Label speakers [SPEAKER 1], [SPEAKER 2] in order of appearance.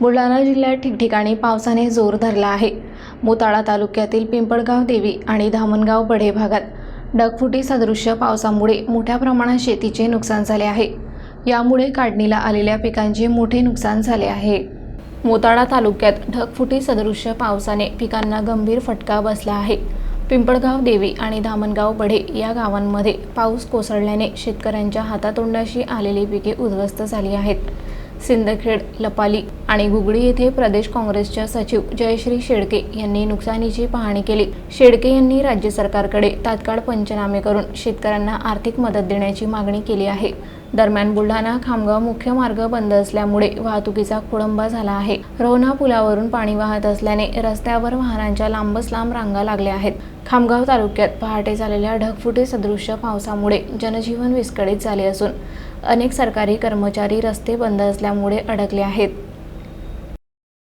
[SPEAKER 1] बुलढाणा जिल्ह्यात ठिकठिकाणी पावसाने जोर धरला आहे. मोताळा तालुक्यातील पिंपळगाव देवी आणि धामणगाव बढे भागात डगफुटी सदृश्य पावसामुळे मोठ्या प्रमाणात शेतीचे नुकसान झाले आहे. यामुळे काढणीला आलेल्या पिकांचे मोठे नुकसान झाले आहे. मोताळा तालुक्यात ढगफुटी सदृश्य पावसाने पिकांना गंभीर फटका बसला आहे. पिंपळगाव देवी आणि धामणगाव बढे या गावांमध्ये पाऊस कोसळल्याने शेतकऱ्यांच्या हातातोंडाशी आलेली पिके उद्ध्वस्त झाली आहेत. सिंदखेड लपाली आणि घुगडी येथे प्रदेश काँग्रेसच्या सचिव जयश्री शेडके यांनी नुकसानीची पाहणी केली. शेडके यांनी राज्य सरकारकडे तात्काळ पंचनामे करून शेतकऱ्यांना आर्थिक मदत देण्याची मागणी केली आहे. दरम्यान बुलढाणा खामगाव मुख्य मार्ग बंद असल्यामुळे वाहतुकीचा खोळंबा झाला आहे. रोहना पुलावरून पाणी वाहत असल्याने रस्त्यावर वाहनांच्या लांबच लांब रांगा लागल्या आहेत. खामगाव तालुक्यात पहाटे झालेल्या ढगफुटी सदृश्य पावसामुळे जनजीवन विस्कळीत झाले असून अनेक सरकारी कर्मचारी रस्ते बंद असल्यामुळे अडकले आहेत.